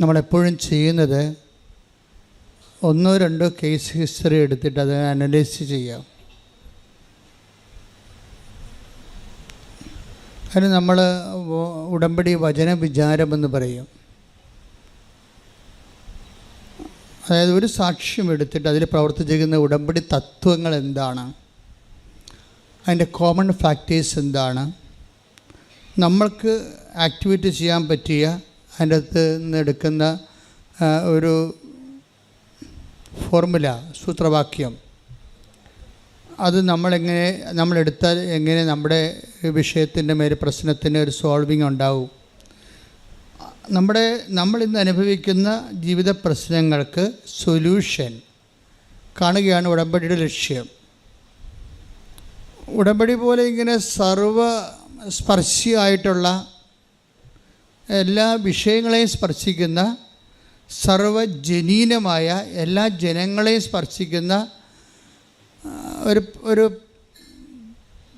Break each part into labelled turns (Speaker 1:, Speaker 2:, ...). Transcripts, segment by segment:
Speaker 1: നമ്മളെപ്പോഴും ചെയ്യുന്നത് ഒന്നോ രണ്ടോ കേസ് ഹിസ്റ്ററി എടുത്തിട്ട് അത് അനലൈസ് ചെയ്യാം. അതിന് നമ്മൾ ഉടമ്പടി വചന വിചാരമെന്ന് പറയും. അതായത് ഒരു സാക്ഷ്യം എടുത്തിട്ട് അതിൽ പ്രവർത്തിച്ചിരിക്കുന്ന ഉടമ്പടി തത്വങ്ങൾ എന്താണ്? അതിന്റെ കോമൺ ഫാക്ടേഴ്സ് എന്താണ്? നമ്മൾക്ക് ആക്ടിവേറ്റ് ചെയ്യാൻ പറ്റിയ അതിന്റെ അകത്ത് നിന്ന് എടുക്കുന്ന ഒരു ഫോർമുല സൂത്രവാക്യം. അത് നമ്മളെങ്ങനെ നമ്മളെടുത്താൽ എങ്ങനെ നമ്മുടെ വിഷയത്തിന്റെ മേൽ പ്രശ്നത്തിന് ഒരു സോൾവിങ് ഉണ്ടാവും. നമ്മുടെ നമ്മളിന്ന് അനുഭവിക്കുന്ന ജീവിത പ്രശ്നങ്ങൾക്ക് സൊല്യൂഷൻ കാണുകയാണ് ഉടമ്പടിയുടെ ലക്ഷ്യം. ഉടമ്പടി പോലെ ഇങ്ങനെ സർവ സ്പർശിയായിട്ടുള്ള എല്ലാ വിഷയങ്ങളെയും സ്പർശിക്കുന്ന സർവജനീനമായ എല്ലാ ജനങ്ങളെയും സ്പർശിക്കുന്ന ഒരു ഒരു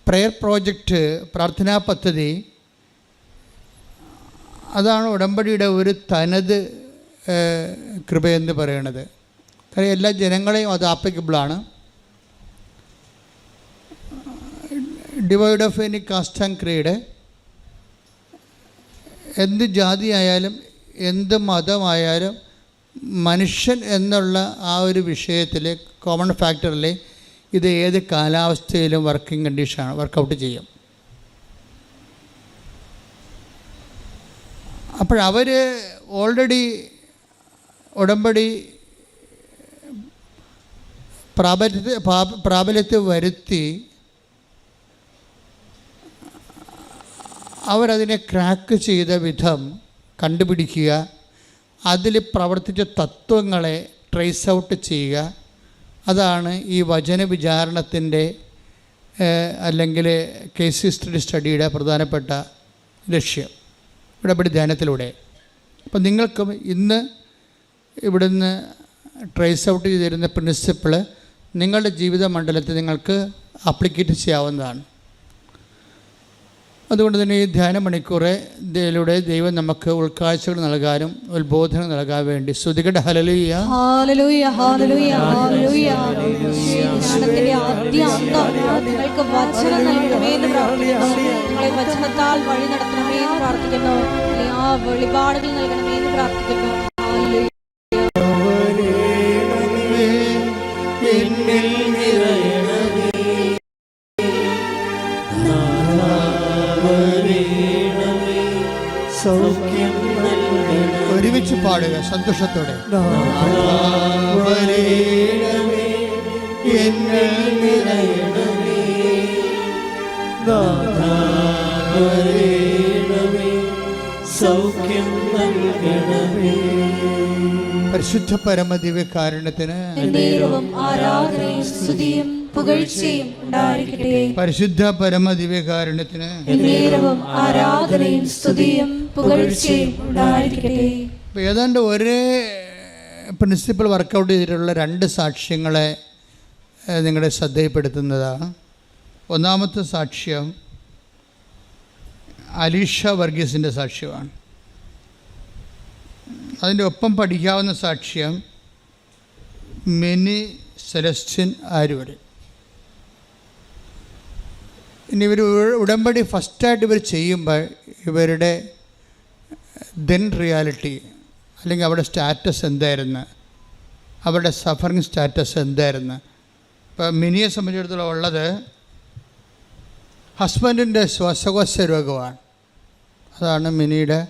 Speaker 1: പ്രെയർ പ്രോജക്റ്റ് പ്രാർത്ഥനാ പദ്ധതി അതാണ് ഉടമ്പടിയുടെ ഒരു തനത് കൃപയെന്ന് പറയണത്. കാര്യം എല്ലാ ജനങ്ങളെയും അത് ആപ്ലിക്കബിളാണ് devoid of any caste and creed എന്ത് ജാതിയായാലും എന്ത് മതമായാലും മനുഷ്യൻ എന്നുള്ള ആ ഒരു വിഷയത്തിൽ കോമൺ ഫാക്ടറിൽ ഇത് ഏത് കാലാവസ്ഥയിലും വർക്കിംഗ് കണ്ടീഷനാണ് വർക്കൗട്ട് ചെയ്യും. അപ്പോഴവർ ഓൾറെഡി ഉടമ്പടി പ്രാബല്യത്തെ പ്രാബല്യത്തെ പ്രാബല്യത്തിൽ വരുത്തി അവരതിനെ ക്രാക്ക് ചെയ്ത വിധം കണ്ടുപിടിക്കുക അതിൽ പ്രവർത്തിച്ച തത്വങ്ങളെ ട്രേസ് ഔട്ട് ചെയ്യുക. അതാണ് ഈ വചന വിചാരണത്തിന്റെ അല്ലെങ്കിൽ കേസ് ഹിസ്റ്ററി സ്റ്റഡിയുടെ പ്രധാനപ്പെട്ട ലക്ഷ്യം. ഇടപെടി ധ്യാനത്തിലൂടെ. അപ്പം നിങ്ങൾക്കും ഇന്ന് ഇവിടുന്ന് ട്രേസ് ഔട്ട് ചെയ്തിരുന്ന പ്രിൻസിപ്പിൾ നിങ്ങളുടെ ജീവിത മണ്ഡലത്തിൽ നിങ്ങൾക്ക് അപ്ലിക്കേറ്റ് ചെയ്യാവുന്നതാണ്. അതുകൊണ്ട് തന്നെ ഈ ധ്യാന മണിക്കൂറെ ഇതിലൂടെ ദൈവം നമുക്ക് ഉൾക്കാഴ്ചകൾ നൽകാനും ഉത്ബോധനം നൽകാൻ വേണ്ടി ശ്രുതികട ഹലലൂയ
Speaker 2: വഴി നടത്തണമേ എന്ന് പ്രാർത്ഥിക്കുന്നു. ആ വെളിപാടുകൾ നൽകണമേ എന്ന് പ്രാർത്ഥിക്കുന്നു.
Speaker 1: ഒരുമിച്ച് പാടുക സന്തോഷത്തോടെ.
Speaker 3: സൗഖ്യം നൽകണമേ.
Speaker 1: പരിശുദ്ധ പരമദിവ്യ കാരുണ്യത്തിന്
Speaker 2: നേരവും ആരാധനയും സ്തുതിയും പുകഴ്ചയും ഉണ്ടായിരിക്കട്ടെ.
Speaker 1: പരിശുദ്ധ പരമദിവ്യ കാരുണ്യത്തിന്
Speaker 2: നേരവും ആരാധനയും സ്തുതിയും പുകഴ്ചയും ഉണ്ടായിരിക്കട്ടെ.
Speaker 1: ഏതാണ്ട് ഒരേ പ്രിൻസിപ്പിൾ വർക്കൗട്ട് ചെയ്തിട്ടുള്ള രണ്ട് സാക്ഷ്യങ്ങളെ നിങ്ങളെ നിങ്ങളുടെ ശ്രദ്ധയിൽപ്പെടുത്തുന്നതാണ് ഒന്നാമത്തെ സാക്ഷ്യം അലീഷ വർഗീസിന്റെ സാക്ഷ്യമാണ്. അതിന്റെ ഒപ്പം പഠിക്കാവുന്ന സാക്ഷ്യം മിനി സെലസ്റ്റിൻ ആരൂർ ഇനി ഇവർ ഉടമ്പടി ഫസ്റ്റായിട്ട് ഇവർ ചെയ്യുമ്പോൾ ഇവരുടെ ദെൻ റിയാലിറ്റി അല്ലെങ്കിൽ അവരുടെ സ്റ്റാറ്റസ് എന്തായിരുന്നു? അവരുടെ സഫറിങ് സ്റ്റാറ്റസ് എന്തായിരുന്നു? ഇപ്പം മിനിയെ സംബന്ധിച്ചിടത്തോളം ഉള്ളത് ഹസ്ബൻഡിന്റെ ശ്വാസകോശ രോഗമാണ്. അതാണ് മിനിയുടെ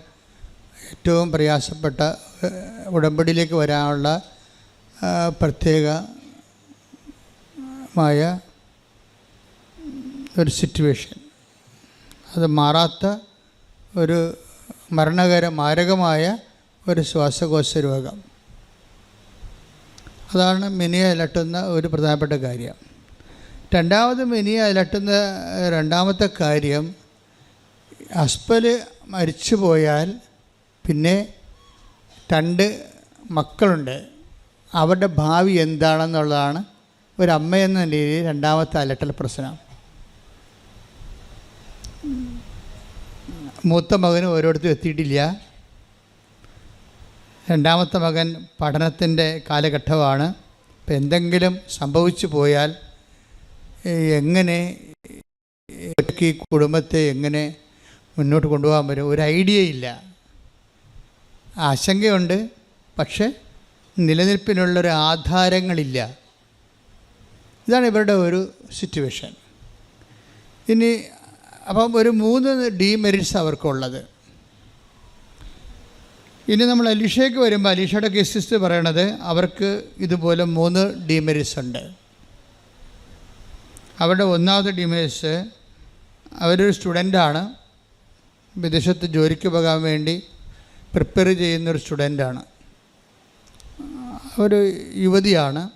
Speaker 1: ഏറ്റവും പ്രയാസപ്പെട്ട ഉടമ്പടിയിലേക്ക് വരാനുള്ള പ്രത്യേകമായ ഒരു സിറ്റുവേഷൻ അത് മാറാത്ത ഒരു മരണകര മാരകമായ ഒരു ശ്വാസകോശ രോഗം. അതാണ് മിനിയെ അലട്ടുന്ന ഒരു പ്രധാനപ്പെട്ട കാര്യം. രണ്ടാമത് മിനിയെ അലട്ടുന്ന രണ്ടാമത്തെ കാര്യം അസ്പൽ മരിച്ചു പോയാൽ പിന്നെ രണ്ട് മക്കളുണ്ട്. അവരുടെ ഭാവി എന്താണെന്നുള്ളതാണ് ഒരമ്മ എന്ന നിലയിൽ രണ്ടാമത്തെ അലട്ടൽ പ്രശ്നം. മൂത്ത മകനും ഓരോരുത്തരും എത്തിയിട്ടില്ല. രണ്ടാമത്തെ മകൻ പഠനത്തിന്റെ കാലഘട്ടമാണ്. ഇപ്പം എന്തെങ്കിലും സംഭവിച്ചു പോയാൽ എങ്ങനെ ഈ കുടുംബത്തെ എങ്ങനെ മുന്നോട്ട് കൊണ്ടുപോകാൻ പറ്റും? ഒരു ഐഡിയ ഇല്ല ആശങ്കയുണ്ട് പക്ഷെ നിലനിൽപ്പിനുള്ളൊരു ആധാരങ്ങളില്ല. ഇതാണ് ഇവരുടെ ഒരു സിറ്റുവേഷൻ. ഇനി അപ്പം ഒരു മൂന്ന് ഡീമെറിറ്റ്സ് അവർക്കുള്ളത്. ഇനി നമ്മൾ അലീഷയ്ക്ക് വരുമ്പോൾ അലീഷയുടെ കേസിസ്റ്റ് പറയണത് അവർക്ക് ഇതുപോലെ മൂന്ന് ഡീമെറിറ്റ്സ് ഉണ്ട്. അവരുടെ ഒന്നാമത്തെ ഡീമെറിറ്റ്സ് അവരൊരു സ്റ്റുഡന്റാണ് വിദേശത്ത് ജോലിക്ക് പോകാൻ വേണ്ടി പ്രിപ്പയർ ചെയ്യുന്നൊരു സ്റ്റുഡന്റാണ് ഒരു യുവതിയാണ്.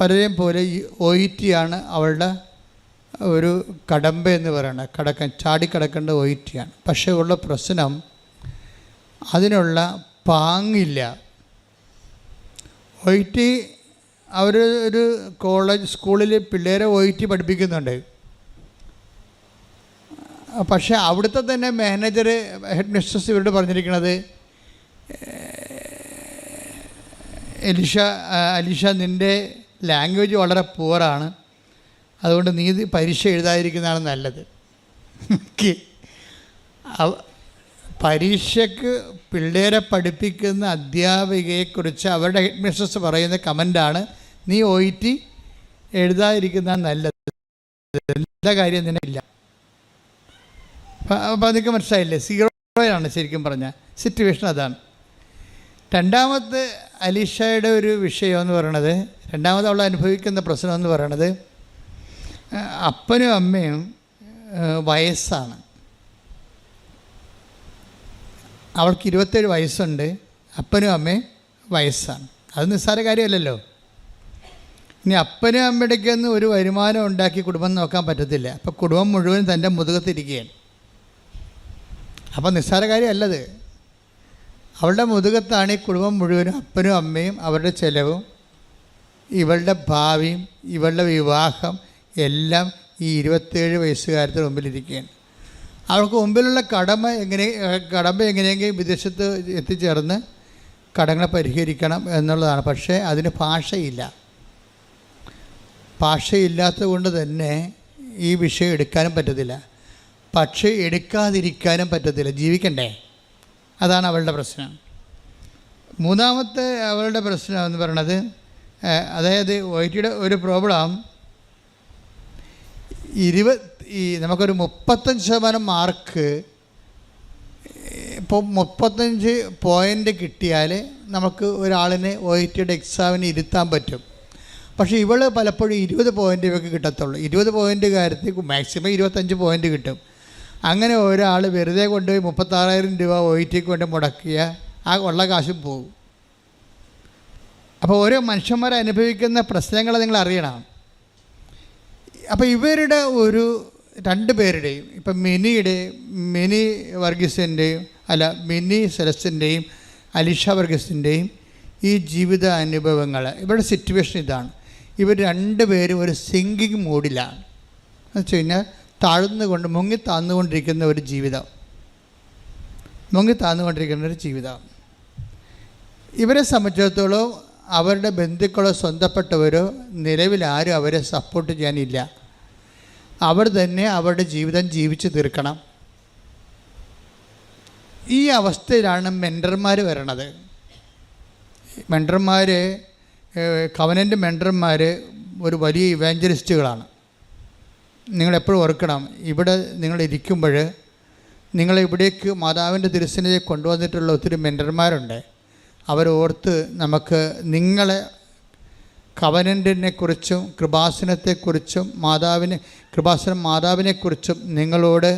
Speaker 1: പലരെയും പോലെ ഒ ഇ ടി ആണ് അവളുടെ ഒരു കടമ്പ എന്ന് പറയുന്നത് കടക്കാൻ ചാടിക്കടക്കേണ്ട ഒ ഇ ടി ആണ് പക്ഷേ ഉള്ള പ്രശ്നം അതിനുള്ള പാങ്ങില്ല. വൈറ്റി അവർ ഒരു കോളേജ് സ്കൂളിൽ പിള്ളേരെ വൈറ്റി പഠിപ്പിക്കുന്നുണ്ട്. പക്ഷേ അവിടുത്തെ തന്നെ മാനേജർ ഹെഡ് മിസ്ട്രസ് ഇവരോട് പറഞ്ഞിരിക്കുന്നത് എലിഷ അലിഷ നിന്റെ ലാംഗ്വേജ് വളരെ പുവറാണ് അതുകൊണ്ട് നീ പരീക്ഷ എഴുതാതിരിക്കുന്നതാണ് നല്ലത്. പരീക്ഷയ്ക്ക് പിള്ളേരെ പഠിപ്പിക്കുന്ന അധ്യാപികയെക്കുറിച്ച് അവരുടെ ഹെഡ് മിസ്ട്രസ് പറയുന്ന കമന്റാണ് നീ ഒ ടി എഴുതാതിരിക്കുന്നതാണ് നല്ലത്. എല്ലാ കാര്യം നിനക്കില്ല അപ്പോൾ അതൊക്കെ മനസ്സിലായില്ലേ? സീറോയാണ് ശരിക്കും പറഞ്ഞ. സിറ്റുവേഷൻ അതാണ്. രണ്ടാമത്തെ അലീഷയുടെ ഒരു വിഷയം എന്ന് പറയണത് രണ്ടാമത് അവൾ അനുഭവിക്കുന്ന പ്രശ്നം എന്ന് പറയണത് അപ്പനും അമ്മയും വയസ്സാണ്. അവൾക്ക് ഇരുപത്തേഴ് വയസ്സുണ്ട് അപ്പനും അമ്മയും വയസ്സാണ്. അത് നിസ്സാര കാര്യമല്ലല്ലോ. ഇനി അപ്പനും അമ്മയുടെക്കൊന്നും ഒരു വരുമാനം ഉണ്ടാക്കി കുടുംബം നോക്കാൻ പറ്റത്തില്ല. അപ്പോൾ കുടുംബം മുഴുവൻ തന്റെ മുതുകത്തിരിക്കുകയാണ്. അപ്പം നിസ്സാര കാര്യമല്ലത്. അവളുടെ മുതുകത്താണ് ഈ കുടുംബം മുഴുവനും അപ്പനും അമ്മയും അവരുടെ ചിലവും ഇവളുടെ ഭാവിയും ഇവളുടെ വിവാഹം എല്ലാം ഈ ഇരുപത്തേഴ് വയസ്സുകാരത്തിന് മുമ്പിലിരിക്കുകയാണ്. അവർക്ക് മുമ്പിലുള്ള കടമ എങ്ങനെ കടമ എങ്ങനെയെങ്കിലും വിദേശത്ത് എത്തിച്ചേർന്ന് കടങ്ങളെ പരിഹരിക്കണം എന്നുള്ളതാണ്. പക്ഷേ അതിന് ഭാഷയില്ല. ഭാഷയില്ലാത്തത് കൊണ്ട് തന്നെ ഈ വിഷയം എടുക്കാനും പറ്റത്തില്ല. പക്ഷേ എടുക്കാതിരിക്കാനും പറ്റത്തില്ല. ജീവിക്കണ്ടേ? അതാണ് അവളുടെ പ്രശ്നം. മൂന്നാമത്തെ അവളുടെ പ്രശ്നം എന്ന് പറയണത് അതായത് വൈറ്റിയുടെ ഒരു പ്രോബ്ലം ഇരുപത് ഈ നമുക്കൊരു മുപ്പത്തഞ്ച് ശതമാനം മാർക്ക് ഇപ്പോൾ മുപ്പത്തഞ്ച് പോയിന്റ് കിട്ടിയാൽ നമുക്ക് ഒരാളിനെ ഒ ഐ ടിയുടെ എക്സാമിന് ഇരുത്താൻ പറ്റും. പക്ഷേ ഇവൾ പലപ്പോഴും ഇരുപത് പോയിന്റ് ഇവർക്ക് കിട്ടത്തുള്ളൂ. ഇരുപത് പോയിന്റ് കാര്യത്തിൽ മാക്സിമം ഇരുപത്തഞ്ച് പോയിന്റ് കിട്ടും. അങ്ങനെ ഒരാൾ വെറുതെ കൊണ്ടുപോയി മുപ്പത്താറായിരം രൂപ ഒ ഐ ടിക്ക് കൊണ്ട് മുടക്കിയ ആ ഉള്ള കാശും പോകും. അപ്പോൾ ഓരോ മനുഷ്യന്മാർ അനുഭവിക്കുന്ന പ്രശ്നങ്ങൾ നിങ്ങൾ അറിയണം. അപ്പോൾ ഇവരുടെ ഒരു രണ്ട് പേരുടെയും ഇപ്പം മിനിയുടെ മിനി വർഗീസിന്റെയും അല്ല മിനി സെലസിന്റെയും അലിഷ വർഗീസിന്റെയും ഈ ജീവിത അനുഭവങ്ങൾ ഇവരുടെ സിറ്റുവേഷൻ ഇതാണ്. ഇവർ രണ്ടുപേരും ഒരു സിങ്കിങ് മൂഡിലാണ് എന്ന് വെച്ച് കഴിഞ്ഞാൽ താഴ്ന്നുകൊണ്ട് മുങ്ങി താഴ്ന്നുകൊണ്ടിരിക്കുന്ന ഒരു ജീവിതം. മുങ്ങി താഴ്ന്നുകൊണ്ടിരിക്കുന്ന ഒരു ജീവിതം. ഇവരെ സംബന്ധിച്ചിടത്തോളം അവരുടെ ബന്ധുക്കളോ സ്വന്തപ്പെട്ടവരോ നിലവിൽ ആരും അവരെ സപ്പോർട്ട് ചെയ്യാനില്ല. അവർ തന്നെ അവരുടെ ജീവിതം ജീവിച്ചു തീർക്കണം. ഈ അവസ്ഥയിലാണ് മെന്റർമാർ വരണത്. മെന്റർമാർ കവനന്റെ മെന്റർമാർ ഒരു വലിയ ഇവാഞ്ചലിസ്റ്റുകളാണ് നിങ്ങളെപ്പോഴും ഓർക്കണം ഇവിടെ നിങ്ങൾ ഇരിക്കുമ്പോൾ നിങ്ങളെ ഇവിടേക്ക് മാതാവിന്റെ തിരുസനയെ കൊണ്ടുവന്നിട്ടുള്ള ഒത്തിരി മെന്റർമാരുണ്ട് അവരോർത്ത് നമുക്ക് നിങ്ങളെ കവനന്റിനെ കുറിച്ചും കൃപാസനത്തെക്കുറിച്ചും മാതാവിനെ കൃപാസനം മാതാവിനെക്കുറിച്ചും നിങ്ങളോട്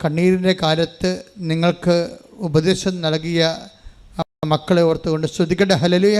Speaker 1: കണ്ണീരിന്റെ കാലത്ത് നിങ്ങൾക്ക് ഉപദേശം നൽകിയ മക്കളെ ഓർത്തുകൊണ്ട് ശ്രദ്ധിക്കട്ടെ ഹലലുയ